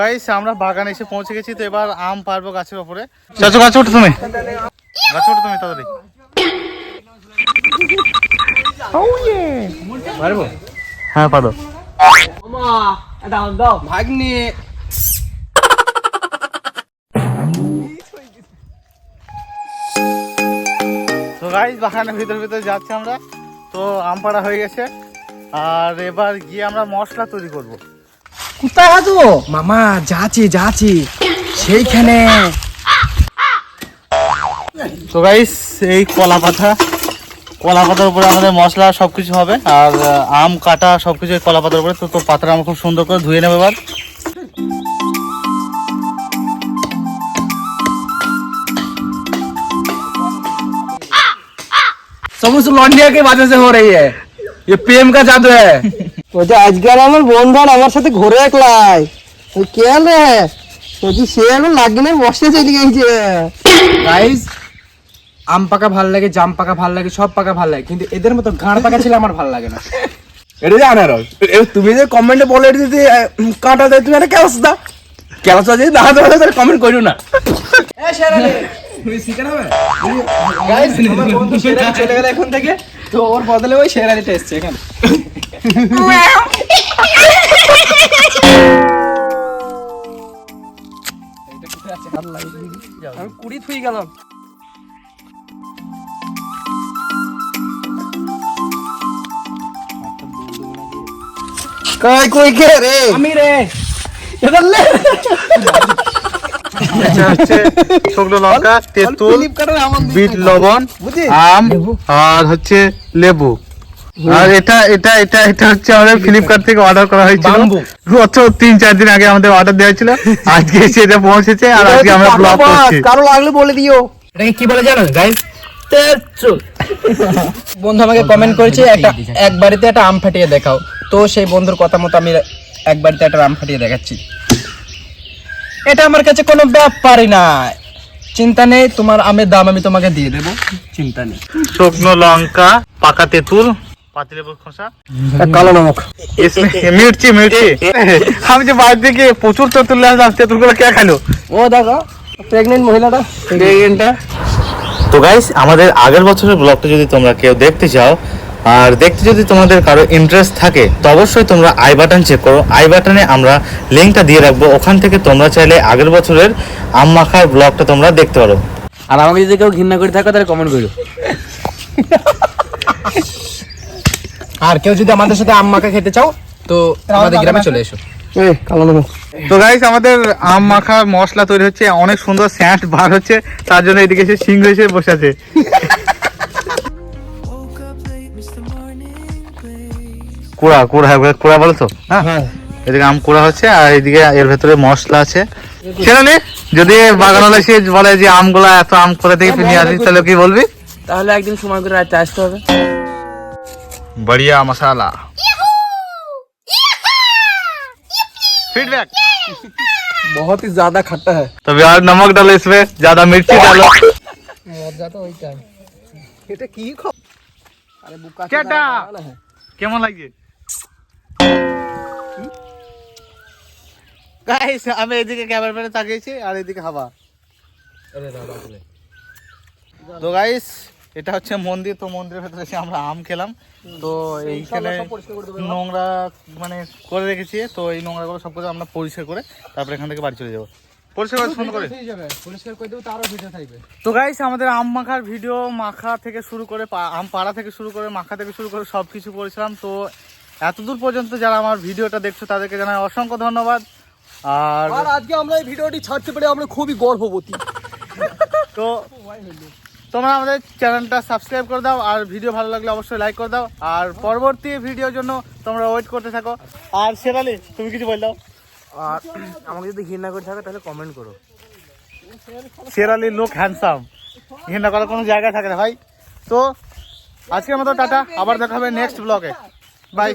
Guys আমরা বাগানে এসে পৌঁছে গেছি তো এবার আম পারব গাছের উপরে চাচু গাছে ওঠো তুমি। গাছে ওঠো তুমি তাড়াতাড়ি। পারব? হ্যাঁ পারো ভাগ্নি। তো গাইস বাগানের ভিতর ভিতর যাচ্ছি আমরা। তো আম পাড়া হয়ে গেছে। আর এবার গিয়ে আমরা মশলা তৈরি করব। কোথায় আছো মামা যাচ্ছি যাচ্ছি সেইখানে তো গাইস এই কলা পাতা কলা পাতার উপরে আমাদের মশলা সবকিছু হবে আর আহ, আম কাটা সবকিছু এই কলা পাতার উপরে তো তো পাতাটা আমরা খুব সুন্দর করে ধুয়ে নেবে এবার सब उस लौंडिया के वजह से हो रही है ये प्रेम का जादू है ওই যে আজকাল আমার বন্ধন আমার সাথে ঘুরে একলাই। ওই কে রে? ওই যে সে এখন লাগিনে বসে চলে গেছে গাইস আম পাকা ভালো লাগে জাম পাকা ভালো লাগে সব পাকা ভালো লাগে কিন্তু এদের মতো গাঁড় পাকা ছিল আমার ভালো লাগে না। এটা যে আনারস। তুমি যে কমেন্টে বলে দিতে কাঁটা দেয় তুমি একটা কেলাস দাও। কেলাস যদি না। দাও তাহলে কমেন্ট করো না Guys, আমার বন্ধু চলে গেল এখন থেকে। তো ওর বদলে ওই শেরালিটা এসছে এখানে। আমি কুড়ি থুই গেলাম। কই কই কে রে? আমি রে। এটা হচ্ছে শুকনো লঙ্কা তেঁতুল বিট লবণ আম আর হচ্ছে লেবু। আর এটা এটা এটা এটা হচ্ছে আমাদের ফ্লিপকার্ট। থেকে অর্ডার করা হয়েছিল। গত তিন চার দিন আগে আমাদের অর্ডার দেওয়া হয়েছিল। আজকে এসে এটা পৌঁছেছে আর আজকে আমরা ব্লগ করছি। কারও লাগলে বলে দিও। এটাকে কি বলে জানো গাইস বন্ধু আমাকে কমেন্ট করেছে একটা এক বাড়িতে একটা আম ফাটিয়ে দেখাও। তো সেই বন্ধুর কথা মতো আমি এক বাড়িতে একটা আম ফাটিয়ে দেখাচ্ছি। এটা আমার কাছে কোনো ব্যাপারই নাই চিন্তা নেই তোমার আমের দাম আমি তোমাকে দিয়ে দেবো। চিন্তা নেই। শুকনো লঙ্কা পাকা তেঁতুল আমাদের আগের বছরের ব্লগটা যদি তোমরা কেউ দেখতে চাও আর দেখতে যদি তোমাদের কারও ইন্টারেস্ট থাকে তো অবশ্যই তোমরা আই বাটন চেক করো। আই বাটনে আমরা লিঙ্কটা দিয়ে রাখব। ওখান থেকে তোমরা চাইলে আগের বছরের আম মাখার ব্লগটা তোমরা দেখতে পারো। আর আমাকে যদি কেউ ঘৃণা করে থাকো তাহলে কমেন্ট করো। আর কেউ যদি আমাদের সাথে আম মাখা খেতে চাও তো আমাদের গ্রামে চলে এসো। তো গাইস আমাদের আম মাখা মশলা তৈরি হচ্ছে অনেক সুন্দর স্যান্ট বার হচ্ছে তার জন্য এদিকে এসে সিংহ এসে বসে আছে। কুড়া কুড়া কুড়া বলো তো হ্যাঁ এদিকে আম কুড়া হচ্ছে আর এদিকে এর ভেতরে মশলা আছে সেখানে যদি বাগানওয়ালা সে বলে যে আমগুলা এত আম করে থেকে নিয়ে আসিস তাহলে কি বলবি তাহলে একদিন সময় করে রাতে আসতে হবে बढ़िया मसाला फीडबैक बहुत ही ज्यादा खट्टा है तो यार नमक डालो इसमें ज्यादा मिर्ची डालो মজা তো ওইটাই এটা কি খাও আরে বুকা কেটা? কেমন লাগছে গাইস আমি এদিকে ক্যামেরাম্যানে তাকিয়েছি আর এদিকে হাওয়া। তো গাইস এটা হচ্ছে মন্দির তো মন্দিরের ভেতরে এসে আমরা আম খেলাম। তো এইখানে নোংরা মানে করে রেখেছি তো এই নোংরাগুলো সব কিছু আমরা পরিষ্কার করে তারপরে এখান থেকে বাড়ি চলে যাব। পরিষ্কার করে ফোন করে। তো গাইস আমাদের আম মাখার ভিডিও মাখা থেকে শুরু করে আম পাড়া থেকে শুরু করে মাখা থেকে শুরু করে সব কিছু করেছিলাম তো এতদূর পর্যন্ত যারা আমার ভিডিওটা দেখছ তাদেরকে জানাই অসংখ্য ধন্যবাদ। আর আর আজকে আমরা এই ভিডিওটি ছাড়তে পেরে আমরা খুবই গর্ববতী তো তোমরা আমাদের চ্যানেলটা সাবস্ক্রাইব করে দাও আর ভিডিও ভালো লাগলে অবশ্যই লাইক করে দাও। আর পরবর্তী ভিডিওর জন্য তোমরা ওয়েট করতে থাকো। আর সেরালি তুমি কিছু বল দাও আর আমাকে যদি ঘৃণা করে থাকো তাহলে কমেন্ট করো। সেরালি লুক হ্যান্ডসাম ঘৃণা করার কোনো জায়গা থাকে না ভাই। তো আজকের মতো টাটা আবার দেখা হবে নেক্সট ব্লগে 拜。